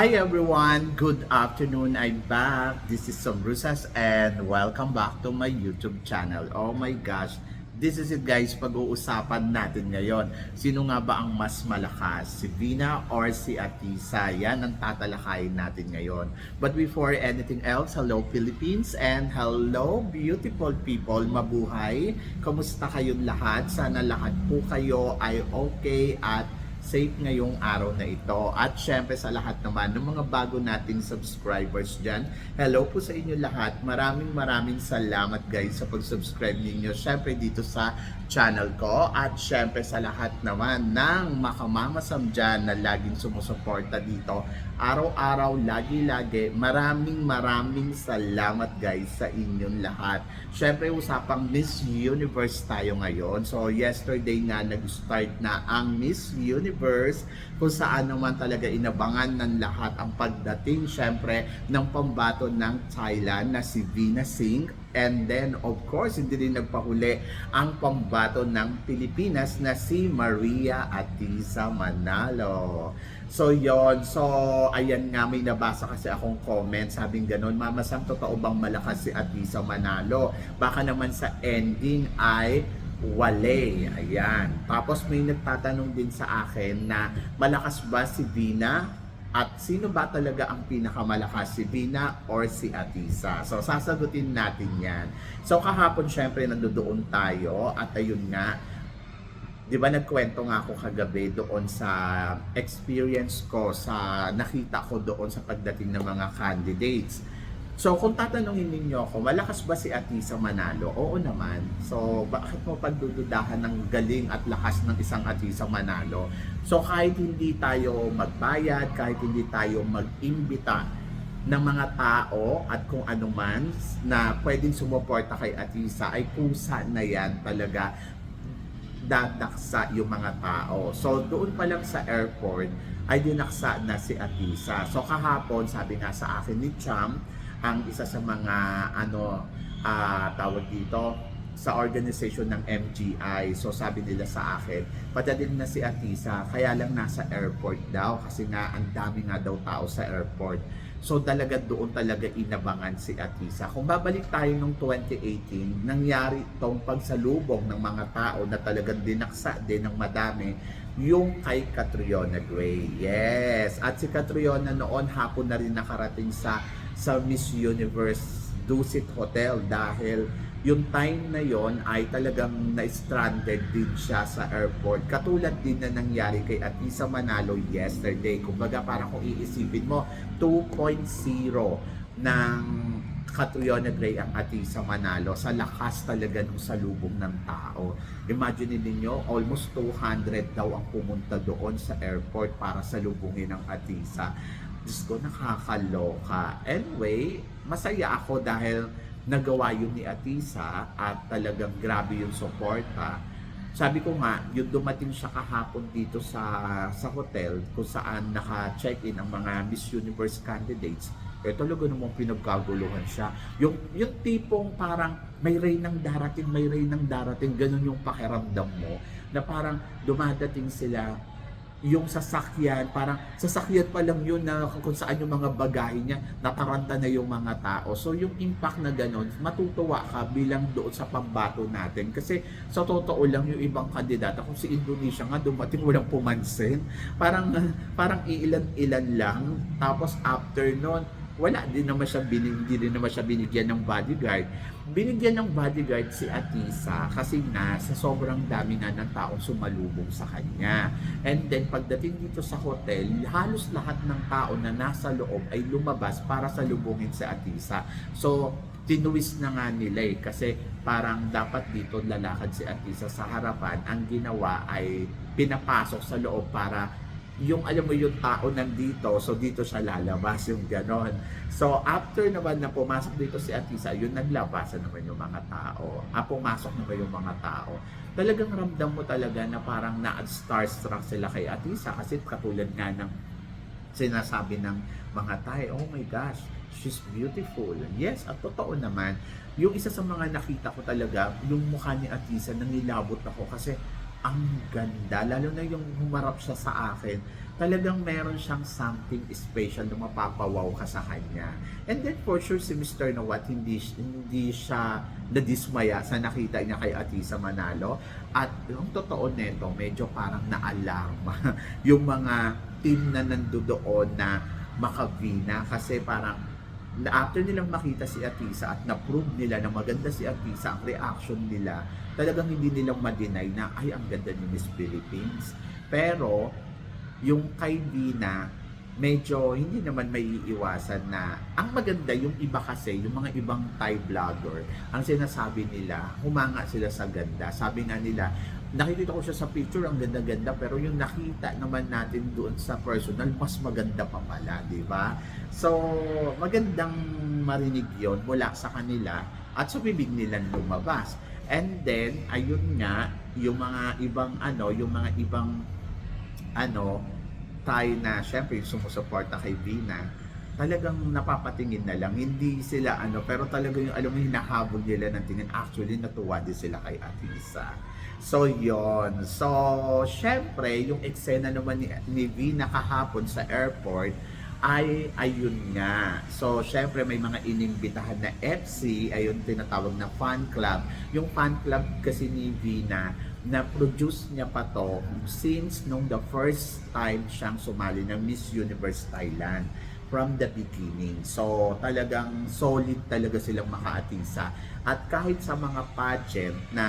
Hi everyone! Good afternoon. I'm back. This is Sombrusas and welcome back to my YouTube channel. Oh my gosh! This is it guys, pag-uusapan natin ngayon. Sino nga ba ang mas malakas? Si Vina or si Atisa? Yan ang tatalakayin natin ngayon. But before anything else, hello Philippines and hello beautiful people. Mabuhay! Kamusta kayong lahat? Sana lahat po kayo ay okay at safe ngayong araw na ito. At syempre sa lahat naman ng mga bago nating subscribers dyan, hello po sa inyo lahat. Maraming maraming salamat guys sa pag-subscribe ninyo. Syempre dito sa channel ko at syempre sa lahat naman ng makamamasam dyan na laging sumusuporta dito. Araw-araw, lagi-lagi, maraming maraming salamat guys sa inyong lahat. Syempre usapang Miss Universe tayo ngayon. So yesterday nga nag-start na ang Miss Universe kung saan naman talaga inabangan ng lahat ang pagdating syempre ng pambato ng Thailand na si Vina Singh and then of course hindi rin nagpahuli ang pambato ng Pilipinas na si Maria Atisa Manalo. So yon so ayan nga may nabasa kasi akong comment sabing ganon Mama Sam totoo bang malakas si Atisa Manalo? Baka naman sa ending ay wale. Ayan. Tapos may nagtatanong din sa akin na malakas ba si Vina? At sino ba talaga ang pinakamalakas? Si Vina or si Atisa? So sasagutin natin yan. So kahapon syempre nandoon tayo at ayun nga, di ba nagkwento nga ako kagabi doon sa experience ko sa nakita ko doon sa pagdating ng mga candidates. So kung tatanungin ninyo ako, malakas ba si Atisa Manalo? Oo naman. So bakit mo pagdududahan ng galing at lakas ng isang Atisa Manalo? So kahit hindi tayo magbayad, kahit hindi tayo mag-imbita ng mga tao at kung ano man na pwedeng sumuporta kay Atisa ay kusa na yan talaga dadaksa yung mga tao. So doon pa lang sa airport ay dinaksa na si Atisa. So kahapon sabi nga sa akin ni Cham, ang isa sa mga ano ah, tawag dito sa organization ng MGI. So sabi nila sa akin, padalin na si Atisa, kaya lang nasa airport daw kasi nga ang dami nga daw tao sa airport. So talaga doon talaga inabangan si Atisa. Kung babalik tayo nung 2018, nangyari tong pagsalubong ng mga tao na talagang dinaksa din ng madami yung kay Catriona Gray. Yes! At si Catriona noon hapon na rin nakarating sa sa Miss Universe Dusit Hotel dahil yung time na yon ay talagang na-stranded din siya sa airport. Katulad din na nangyari kay Atisa Manalo yesterday. Kumbaga parang kung iisipin mo, 2.0 ng Catriona Gray ang Atisa Manalo sa lakas talaga ng salubong ng tao. Imagine ninyo, almost 200 daw ang pumunta doon sa airport para salubungin ang Atisa. Diyos ko, nakakaloka. Anyway, masaya ako dahil nagawa yun ni Atisa at talagang grabe yung suporta. Sabi ko nga, yung dumating siya kahapon dito sa sa hotel kung saan naka-check-in ang mga Miss Universe candidates, eh talaga namang pinagkaguluhan siya. Yung, yung tipong parang may rain ng darating, may rain ng darating, ganun yung pakiramdam mo na parang dumadating sila yung sasakyan, parang sasakyan pa lang yun na kung saan yung mga bagahe niya, nataranta na yung mga tao. So yung impact na ganun, matutuwa ka bilang doon sa pambato natin. Kasi sa totoo lang yung ibang kandidata, kung si Indonesia nga dumating walang pumansin, parang, parang iilan-ilan lang. Tapos after nun, wala din naman siya binigyan, din naman siya binigyan ng bodyguard. Binigyan ng bodyguard si Atisa kasi nga sa sobrang dami nga ng taong sumalubong sa kanya. And then pagdating dito sa hotel, halos lahat ng tao na nasa loob ay lumabas para salubungin si Atisa. So, tinuwis na nga nila eh kasi parang dapat dito lalakad si Atisa sa harapan. Ang ginawa ay pinapasok sa loob para yung alam mo yung tao nandito, so dito siya lalabas yung ganon. So after naman na pumasok dito si Atisa, yun naglabasan naman yung mga tao. Ah, pumasok naman yung mga tao. Talagang ramdam mo talaga na parang na-starstruck sila kay Atisa kasi katulad nga ng sinasabi ng mga tayo, oh my gosh, she's beautiful. Yes, at totoo naman, yung isa sa mga nakita ko talaga, yung mukha ni Atisa, nangilabot ako kasi ang ganda. Lalo na yung humarap siya sa akin, talagang meron siyang something special na mapapawaw ka sa kanya. And then for sure si Mr. Nawat hindi hindi siya nadismaya sa nakita niya kay Atisa Manalo at yung totoo nito medyo parang naalarma yung mga team na nandoon na makavina kasi parang na after nilang makita si Atisa at na-prove nila na maganda si Atisa, ang reaction nila, talagang hindi nilang ma-deny na, ay, ang ganda ni Miss Philippines. Pero, yung kay Vina, medyo hindi naman may iiwasan na ang maganda yung iba kasi, yung mga ibang Thai vlogger, ang sinasabi nila, humanga sila sa ganda. Sabi nga nila, nakikita ko siya sa picture, ang ganda-ganda, pero yung nakita naman natin doon sa personal, mas maganda pa pala, di ba? So, magandang marinig yon mula sa kanila at sa bibig nila lumabas. And then, ayun nga, yung mga ibang ano, yung mga ibang ano, tayo na syempre yung sumusuporta kay Vina, talagang napapatingin na lang. Hindi sila ano, pero talagang yung alam mo hinahabol nila ng tingin. Actually, natuwa din sila kay Ate Lisa. So, yon So, syempre, yung eksena naman ni, ni Vina kahapon sa airport, ay ayun nga. So, syempre may mga inimbitahan na FC, ayun tinatawag na fan club. Yung fan club kasi ni Vina, na produce niya pa to since nung the first time siyang sumali ng Miss Universe Thailand from the beginning. So, talagang solid talaga silang makaatisa. At kahit sa mga pageant na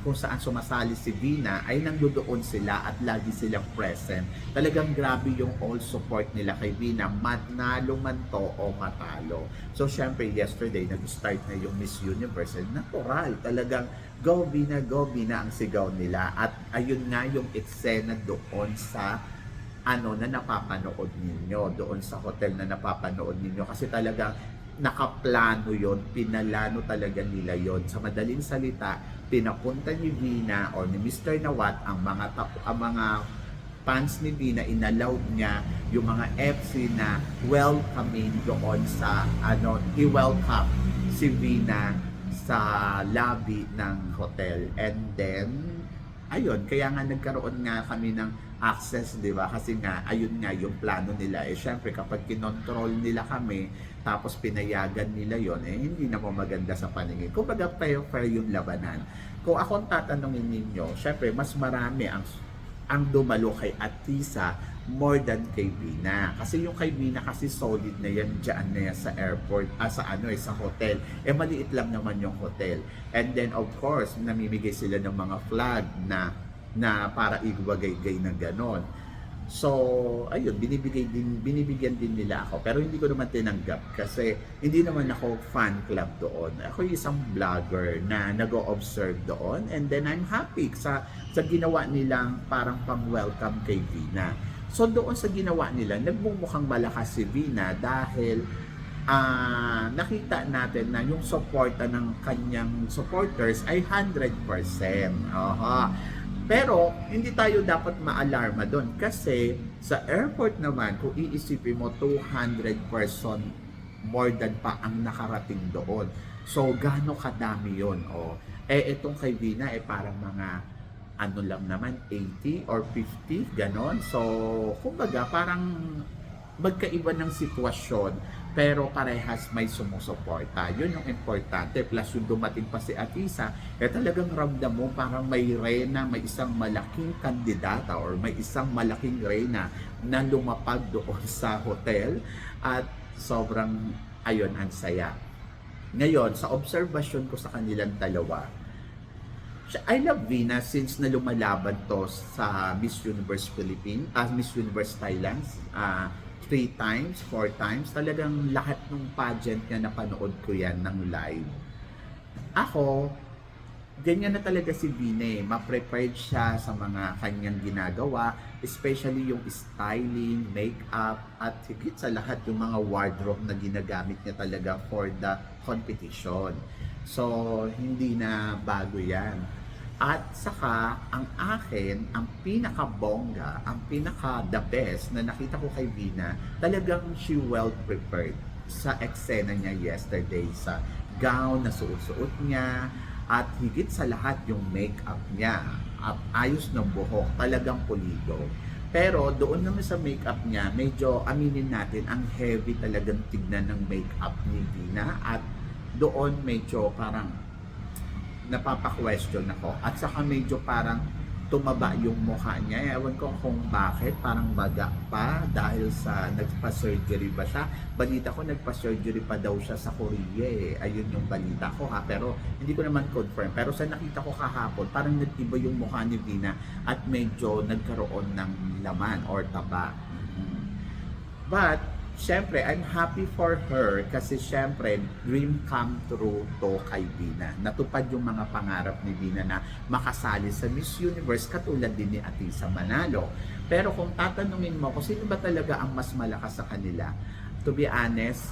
kung saan sumasali si Vina, ay nandoon sila at lagi silang present. Talagang grabe yung all support nila kay Vina, manalo man to o matalo. So, syempre, yesterday, nag-start na yung Miss Universe. Natural, talagang go Vina, go Vina ang sigaw nila. At ayun nga yung eksena doon sa ano na napapanood ninyo doon sa hotel na napapanood ninyo. Kasi talagang nakaplano yon pinalano talaga nila yon sa madaling salita pinapunta ni Vina o ni Mr. Nawat ang mga tap- ang mga fans ni Vina. Inallowed niya yung mga FC na welcoming doon sa ano i-welcome si Vina sa lobby ng hotel. And then ayun kaya nga nagkaroon nga kami ng access, di ba? Kasi nga, ayun nga yung plano nila. Eh, syempre, kapag kinontrol nila kami, tapos pinayagan nila yon eh, hindi na mo maganda sa paningin. Kung baga, fair yung labanan. Kung akong tatanungin ninyo, syempre, mas marami ang ang dumalo kay Atisa more than kay Bina. Kasi yung kay Bina kasi solid na yan dyan na yan sa airport, ah, sa ano eh, sa hotel. Eh maliit lang naman yung hotel. And then of course, namimigay sila ng mga flag na na para ibagay-gay na ganon. So, ayun, binibigay din, binibigyan din nila ako. Pero hindi ko naman tinanggap kasi hindi naman ako fan club doon. Ako yung isang vlogger na nag-observe doon and then I'm happy sa, sa ginawa nilang parang pang-welcome kay Vina. So, doon sa ginawa nila, nagmumukhang malakas si Vina dahil ah nakita natin na yung suporta ng kanyang supporters ay 100%. Aha. Pero hindi tayo dapat maalarma doon kasi sa airport naman kung iisipin mo 200 person more than pa ang nakarating doon. So gaano kadami 'yon oh. Eh itong kay Vina eh parang mga ano lang naman 80 or 50 ganon. So kumbaga parang magkaiba ng sitwasyon pero parehas may sumusuporta. Yun yung importante. Plus yung dumating pa si Atisa, eh talagang ramdam mo parang may reyna, may isang malaking kandidata or may isang malaking reyna na lumapag doon sa hotel at sobrang ayun ang saya. Ngayon, sa observation ko sa kanilang dalawa, I love Vina since na lumalaban to sa Miss Universe Philippines, ah, Miss Universe Thailand, ah, three times, four times. Talagang lahat ng pageant niya napanood ko yan ng live. Ako, ganyan na talaga si Vina eh. Ma-prepared siya sa mga kanyang ginagawa, especially yung styling, makeup, at higit sa lahat yung mga wardrobe na ginagamit niya talaga for the competition. So, hindi na bago yan. At saka, ang akin, ang pinaka-bongga, ang pinaka-the best na nakita ko kay Vina, talagang she well prepared sa eksena niya yesterday sa gown na suot-suot niya at higit sa lahat yung makeup niya. makeup, ayos ng buhok, talagang pulido. Pero doon naman sa makeup niya, medyo aminin natin, ang heavy talagang tignan ng makeup ni Dina at doon medyo parang napapa-question ako. At saka medyo parang tumaba yung mukha niya. Ewan ko kung bakit, parang maga pa dahil sa nagpa-surgery ba siya. Balita ko nagpa-surgery pa daw siya sa Korea eh. Ayun yung balita ko ha. Pero hindi ko naman confirm. Pero sa nakita ko kahapon, parang nag-iba yung mukha ni Dina at medyo nagkaroon ng laman or taba. Mhm. But, syempre, I'm happy for her kasi syempre, dream come true to kay Dina. Natupad yung mga pangarap ni Dina na makasali sa Miss Universe katulad din ni Atisa Manalo. Pero kung tatanungin mo kung sino ba talaga ang mas malakas sa kanila, to be honest,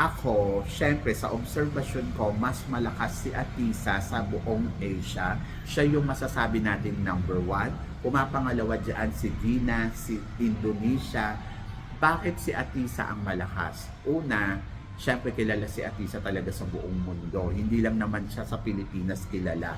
ako, syempre sa obserbasyon ko, mas malakas si Atisa sa buong Asia. Siya yung masasabi natin number one. Pumapangalawa dyan si Dina, si Indonesia. Bakit si Atisa ang malakas? Una, syempre kilala si Atisa talaga sa buong mundo. Hindi lang naman siya sa Pilipinas kilala.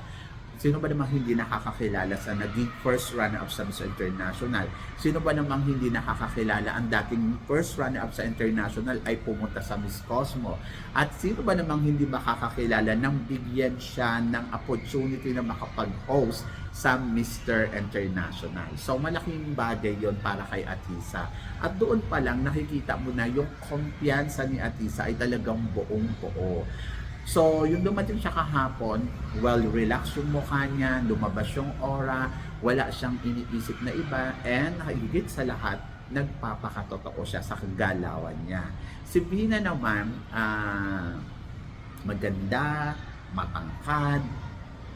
Sino ba namang hindi nakakakilala sa naging first runner-up sa Miss International? Sino ba namang hindi nakakakilala ang dating first runner-up sa International ay pumunta sa Miss Cosmo? At sino ba namang hindi makakakilala nang bigyan siya ng opportunity na makapag-host sa Mr. International? So malaking bagay yon para kay Atisa. At doon pa lang nakikita mo na yung kumpiyansa ni Atisa ay talagang buong buo. So, yung dumating siya kahapon, well, relax yung mukha niya, lumabas yung aura, wala siyang iniisip na iba, and higit sa lahat, nagpapakatotoo siya sa kagalawan niya. Si Bina naman, ah, maganda, matangkad,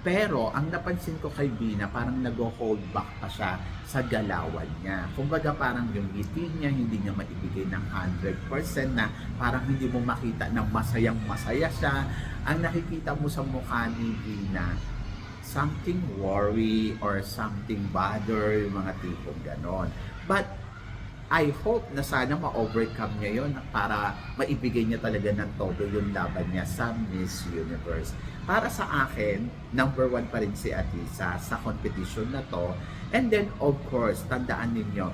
pero ang napansin ko kay Bina, parang nag-hold back pa siya sa galawan niya. Kumbaga parang yung ngiti niya, hindi niya maibigay ng 100% na parang hindi mo makita na masayang masaya siya. Ang nakikita mo sa mukha ni Bina, something worry or something bother, yung mga tipong ganon. But I hope na sana ma-overcome niya yun para maibigay niya talaga ng todo yung laban niya sa Miss Universe. Para sa akin, number one pa rin si Atisa sa competition na to. And then, of course, tandaan ninyo,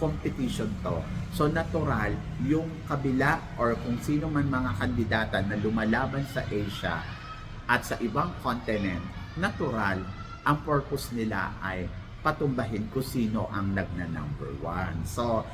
competition to. So, natural, yung kabila or kung sino man mga kandidata na lumalaban sa Asia at sa ibang continent, natural, ang purpose nila ay patumbahin kung sino ang nagna number one. So,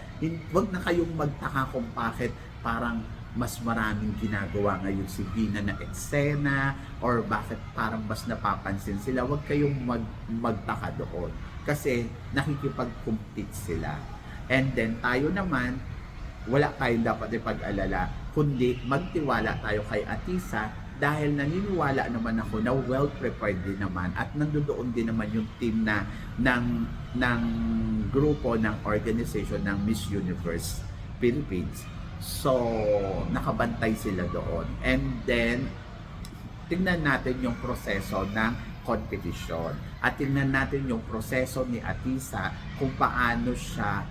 wag na kayong magtaka kung bakit parang mas maraming ginagawa ngayon si Bina na eksena or bakit parang mas napapansin sila. Huwag kayong mag, magtaka doon. Kasi nakikipag-compete sila. And then tayo naman, wala tayong dapat ipag-alala, kundi magtiwala tayo kay Atisa dahil naniniwala naman ako na well prepared din naman at nandoon din naman yung team na ng ng grupo ng organization ng Miss Universe Philippines. So, nakabantay sila doon. And then, tingnan natin yung proseso ng competition. At tingnan natin yung proseso ni Atisa kung paano siya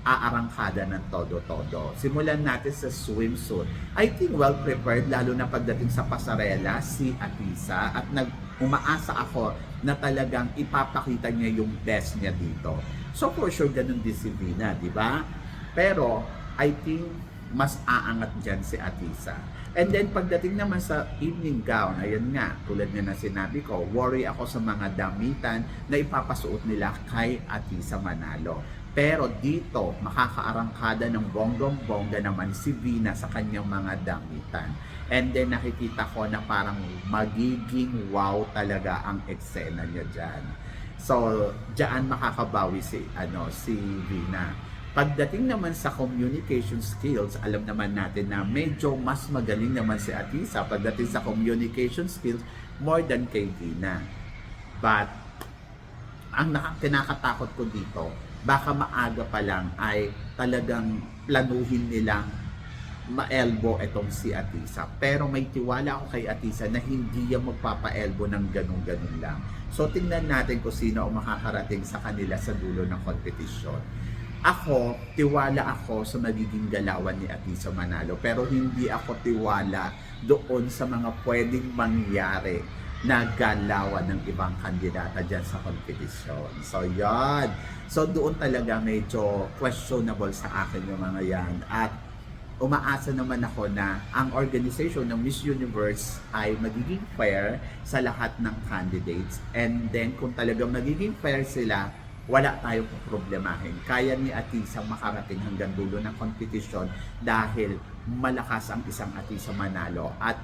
aarangkada ng todo-todo. Simulan natin sa swimsuit. I think well prepared lalo na pagdating sa pasarela si Atisa at nag umaasa ako na talagang ipapakita niya yung best niya dito. So for sure ganun din si Vina, di ba? Pero I think mas aangat dyan si Atisa. And then pagdating naman sa evening gown, ayan nga, tulad nga na sinabi ko, worry ako sa mga damitan na ipapasuot nila kay Atisa Manalo. Pero dito, makakaarangkada ng bonggong-bongga naman si Vina sa kanyang mga damitan. And then nakikita ko na parang magiging wow talaga ang eksena niya dyan. So, diyan makakabawi si ano si Vina. Pagdating naman sa communication skills, alam naman natin na medyo mas magaling naman si Atisa pagdating sa communication skills more than kay Vina. But, ang naka- kinakatakot ko dito, baka maaga pa lang ay talagang planuhin nilang ma-elbow itong si Atisa. Pero may tiwala ako kay Atisa na hindi yan magpapa-elbow ng ganun-ganun lang. So tingnan natin kung sino ang makakarating sa kanila sa dulo ng kompetisyon. Ako, tiwala ako sa magiging galawan ni Atisa Manalo pero hindi ako tiwala doon sa mga pwedeng mangyari nagalawan ng ibang kandidata dyan sa competition. So, yan. So, doon talaga medyo questionable sa akin yung mga yan. At umaasa naman ako na ang organization ng Miss Universe ay magiging fair sa lahat ng candidates. And then, kung talagang magiging fair sila, wala tayong problemahin. Kaya ni Atisa makarating hanggang dulo ng competition dahil malakas ang isang Atisa Manalo at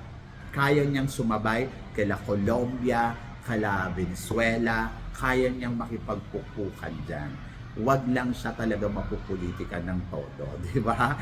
kaya niyang sumabay kala Colombia, kala Venezuela, kaya niyang makipagpupukan dyan. Huwag lang siya talaga mapupolitika ng todo, di ba?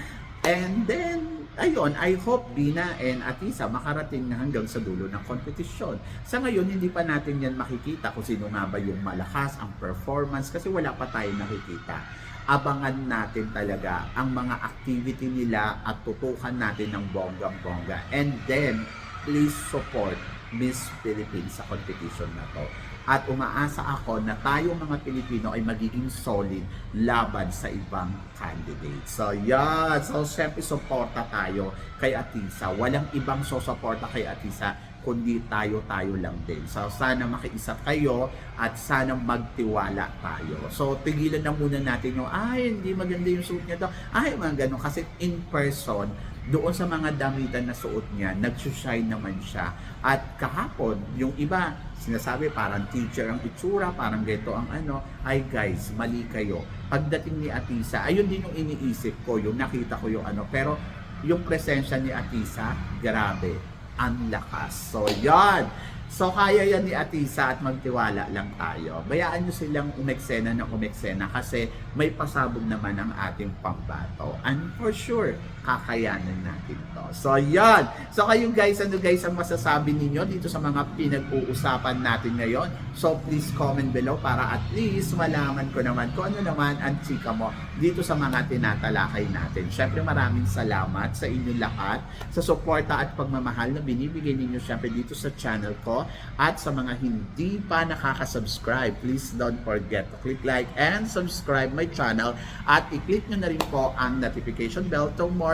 And then, ayun, I hope Bina and Atisa makarating na hanggang sa dulo ng competition. Sa ngayon, hindi pa natin yan makikita kung sino nga ba yung malakas, ang performance, kasi wala pa tayong nakikita. Abangan natin talaga ang mga activity nila at tutukan natin ng bonggang-bongga. And then, please support Miss Philippines sa competition na to. At umaasa ako na tayo mga Pilipino ay magiging solid laban sa ibang candidates. So, yan. So, syempre, suporta tayo kay Atisa. Walang ibang susuporta kay Atisa kundi tayo-tayo lang din. So, sana makiisa kayo at sana magtiwala tayo. So, tigilan na muna natin yung, ay, hindi maganda yung suit niya daw. Ay, mga ganun. Kasi in person, doon sa mga damitan na suot niya, nagsushine naman siya. At kahapon, yung iba, sinasabi parang teacher ang itsura, parang ganito ang ano. Ay guys, mali kayo. Pagdating ni Atisa, ayun din yung iniisip ko, yung nakita ko yung ano. Pero yung presensya ni Atisa, grabe, ang lakas. So, yan. So, kaya yan ni Atisa at magtiwala lang tayo. Bayaan nyo silang umeksena ng umeksena kasi may pasabog naman ang ating pambato. And for sure, kakayanin natin to. So, yan. So, kayo guys, ano guys ang masasabi ninyo dito sa mga pinag-uusapan natin ngayon? So, please comment below para at least malaman ko naman kung ano naman ang chika mo dito sa mga tinatalakay natin. Syempre, maraming salamat sa inyong lahat sa suporta at pagmamahal na binibigay ninyo syempre dito sa channel ko at sa mga hindi pa nakaka-subscribe, please don't forget to click like and subscribe my channel at i-click nyo na rin po ang notification bell to more